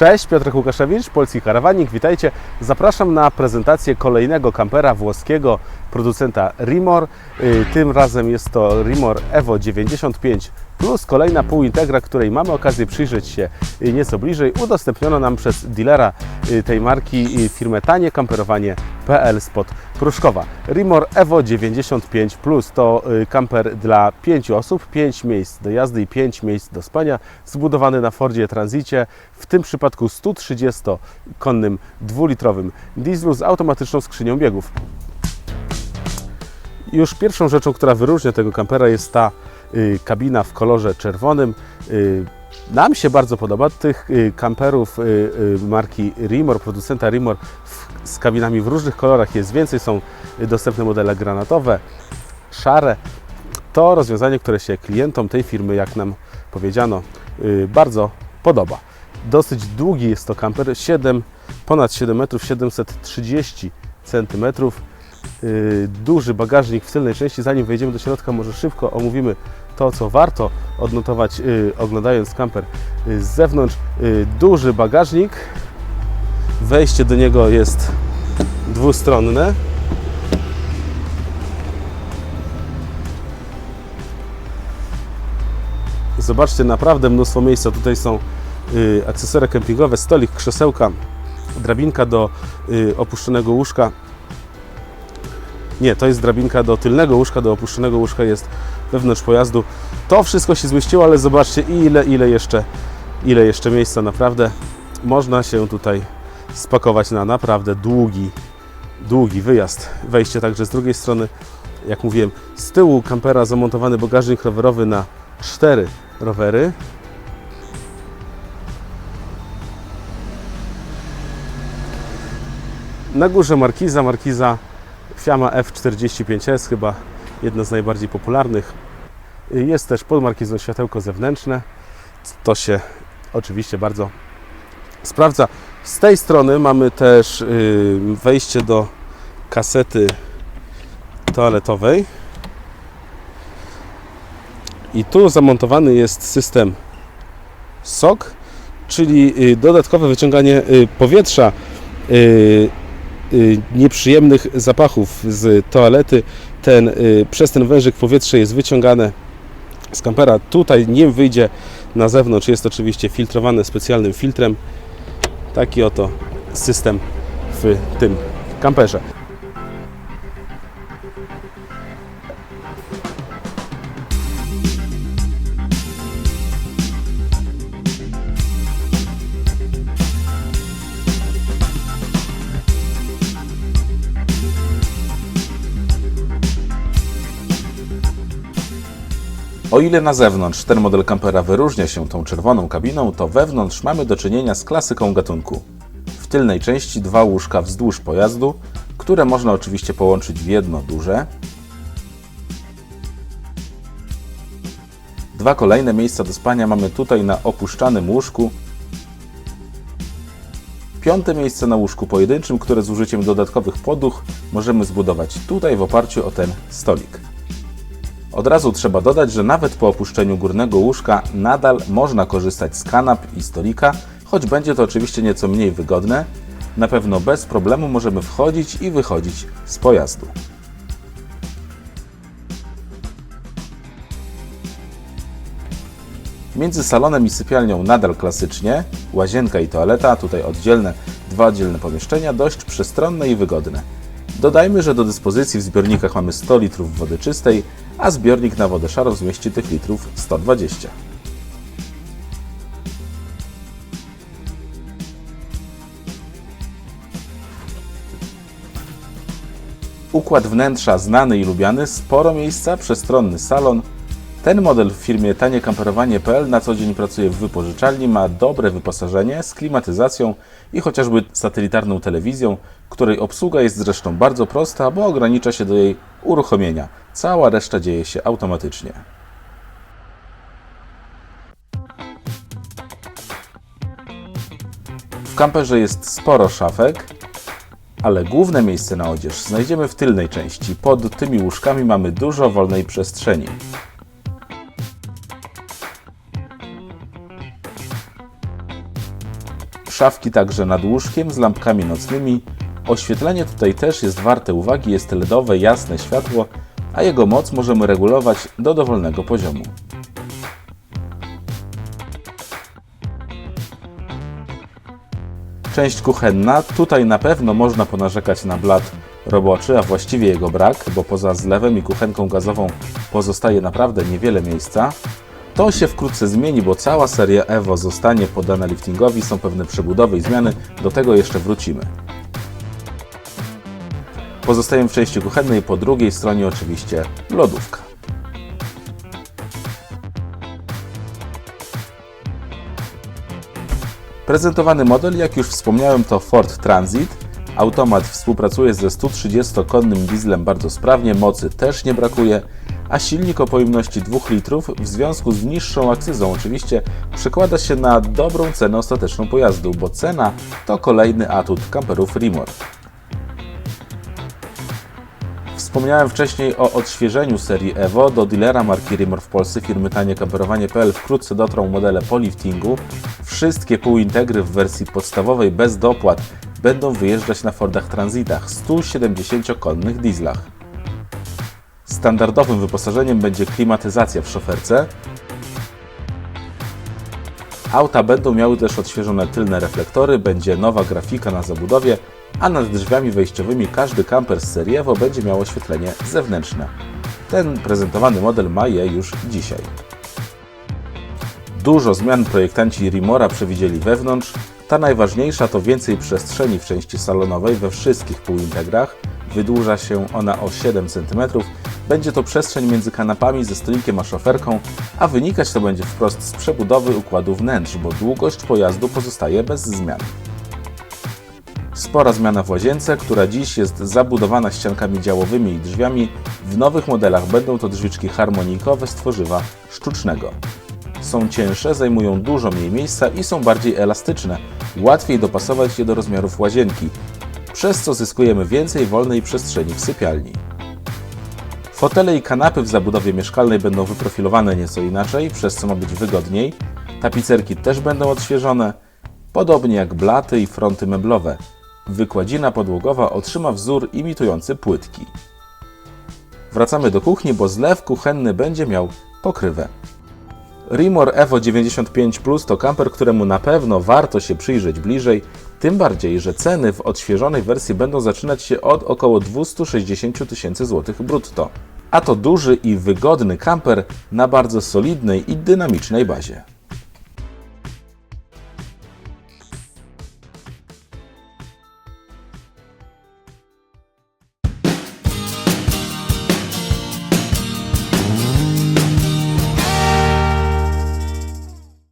Cześć, Piotr Łukaszewicz, Polski Karawanik, witajcie. Zapraszam na prezentację kolejnego kampera włoskiego producenta Rimor. Y, Tym razem jest to Rimor Evo 95 plus kolejna półintegra, której mamy okazję przyjrzeć się y, nieco bliżej. Udostępniono nam przez dealera y, tej marki firmę taniekamperowanie.pl spod Pruszkowa. Rimor Evo 95 plus to kamper dla 5 osób, 5 miejsc do jazdy i 5 miejsc do spania, zbudowany na Fordzie Transicie, w tym przypadku 130-konnym dwulitrowym dieslu z automatyczną skrzynią biegów. Już pierwszą rzeczą, która wyróżnia tego kampera jest ta y, kabina w kolorze czerwonym. Y, nam się bardzo podoba. Tych y, kamperów marki Rimor, producenta Rimor z kabinami w różnych kolorach jest więcej. Są dostępne modele granatowe, szare. To rozwiązanie, które się klientom tej firmy, jak nam powiedziano, bardzo podoba. Dosyć długi jest to kamper, 7, ponad 7 metrów, 730 centymetrów. Yy, duży bagażnik w tylnej części. Zanim wejdziemy do środka, może szybko omówimy to, co warto odnotować, yy, oglądając kamper yy, z zewnątrz. Duży bagażnik. Wejście do niego jest dwustronne. Zobaczcie, naprawdę mnóstwo miejsca. Tutaj są akcesoria kempingowe, stolik, krzesełka, drabinka do opuszczonego łóżka. Nie, to jest drabinka do tylnego łóżka, do opuszczonego łóżka jest wewnątrz pojazdu. To wszystko się zmieściło, ale zobaczcie ile, ile jeszcze, ile jeszcze miejsca naprawdę. Można się tutaj spakować na naprawdę długi, długi wyjazd. Wejście także z drugiej strony, jak mówiłem, z tyłu kampera zamontowany bagażnik rowerowy na cztery rowery. Na górze markiza, markiza Fiamma F45S, chyba jedna z najbardziej popularnych. Jest też pod markizą światełko zewnętrzne. To się oczywiście bardzo sprawdza. Z tej strony mamy też y, wejście do kasety toaletowej. I tu zamontowany jest system SOC, czyli y, dodatkowe wyciąganie y, powietrza nieprzyjemnych zapachów z toalety. Ten, y, przez ten wężyk powietrze jest wyciągane z kampera. Tutaj nim wyjdzie na zewnątrz. Jest oczywiście filtrowane specjalnym filtrem. Taki oto system w tym kamperze. O ile na zewnątrz ten model kampera wyróżnia się tą czerwoną kabiną, to wewnątrz mamy do czynienia z klasyką gatunku. W tylnej części dwa łóżka wzdłuż pojazdu, które można oczywiście połączyć w jedno duże. Dwa kolejne miejsca do spania mamy tutaj na opuszczanym łóżku. Piąte miejsce na łóżku pojedynczym, które z użyciem dodatkowych poduch możemy zbudować tutaj w oparciu o ten stolik. Od razu trzeba dodać, że nawet po opuszczeniu górnego łóżka nadal można korzystać z kanap i stolika, choć będzie to oczywiście nieco mniej wygodne. Na pewno bez problemu możemy wchodzić i wychodzić z pojazdu. Między salonem i sypialnią nadal klasycznie, łazienka i toaleta, tutaj oddzielne, dwa oddzielne pomieszczenia, dość przestronne i wygodne. Dodajmy, że do dyspozycji w zbiornikach mamy 100 litrów wody czystej, a zbiornik na wodę szarą zmieści tych litrów 120. Układ wnętrza znany i lubiany, sporo miejsca, przestronny salon. Ten model w firmie taniekamperowanie.pl na co dzień pracuje w wypożyczalni, ma dobre wyposażenie z klimatyzacją i chociażby satelitarną telewizją, której obsługa jest zresztą bardzo prosta, bo ogranicza się do jej uruchomienia. Cała reszta dzieje się automatycznie. W kamperze jest sporo szafek, ale główne miejsce na odzież znajdziemy w tylnej części. Pod tymi łóżkami mamy dużo wolnej przestrzeni. Szafki także nad łóżkiem z lampkami nocnymi. Oświetlenie tutaj też jest warte uwagi, jest LEDowe, jasne światło, a jego moc możemy regulować do dowolnego poziomu. Część kuchenna. Tutaj na pewno można ponarzekać na blat roboczy, a właściwie jego brak, bo poza zlewem i kuchenką gazową pozostaje naprawdę niewiele miejsca. To się wkrótce zmieni, bo cała seria Evo zostanie poddana liftingowi, są pewne przebudowy i zmiany, do tego jeszcze wrócimy. Pozostajemy w części kuchennej, po drugiej stronie oczywiście lodówka. Prezentowany model, jak już wspomniałem, to Ford Transit. Automat współpracuje ze 130-konnym dieslem bardzo sprawnie, mocy też nie brakuje, a silnik o pojemności 2 litrów w związku z niższą akcyzą oczywiście przekłada się na dobrą cenę ostateczną pojazdu, bo cena to kolejny atut kamperów Rimor. Wspomniałem wcześniej o odświeżeniu serii Evo. Do dealera marki Rimor w Polsce firmy taniekamperowanie.pl wkrótce dotrą modele po liftingu. Wszystkie półintegry w wersji podstawowej bez dopłat będą wyjeżdżać na Fordach Transitach 170-konnych dieslach. Standardowym wyposażeniem będzie klimatyzacja w szoferce. Auta będą miały też odświeżone tylne reflektory, będzie nowa grafika na zabudowie, a nad drzwiami wejściowymi każdy kamper z serii Evo będzie miał oświetlenie zewnętrzne. Ten prezentowany model ma je już dzisiaj. Dużo zmian projektanci Rimora przewidzieli wewnątrz. Ta najważniejsza to więcej przestrzeni w części salonowej we wszystkich półintegrach. Wydłuża się ona o 7 cm. Będzie to przestrzeń między kanapami ze stolikiem a szoferką, a wynikać to będzie wprost z przebudowy układu wnętrz, bo długość pojazdu pozostaje bez zmian. Spora zmiana w łazience, która dziś jest zabudowana ściankami działowymi i drzwiami. W nowych modelach będą to drzwiczki harmonikowe z tworzywa sztucznego. Są cięższe, zajmują dużo mniej miejsca i są bardziej elastyczne. Łatwiej dopasować je do rozmiarów łazienki, przez co zyskujemy więcej wolnej przestrzeni w sypialni. Fotele i kanapy w zabudowie mieszkalnej będą wyprofilowane nieco inaczej, przez co ma być wygodniej. Tapicerki też będą odświeżone, podobnie jak blaty i fronty meblowe. Wykładzina podłogowa otrzyma wzór imitujący płytki. Wracamy do kuchni, bo zlew kuchenny będzie miał pokrywę. Rimor Evo 95 Plus to kamper, któremu na pewno warto się przyjrzeć bliżej, tym bardziej, że ceny w odświeżonej wersji będą zaczynać się od około 260 tysięcy złotych brutto. A to duży i wygodny kamper na bardzo solidnej i dynamicznej bazie.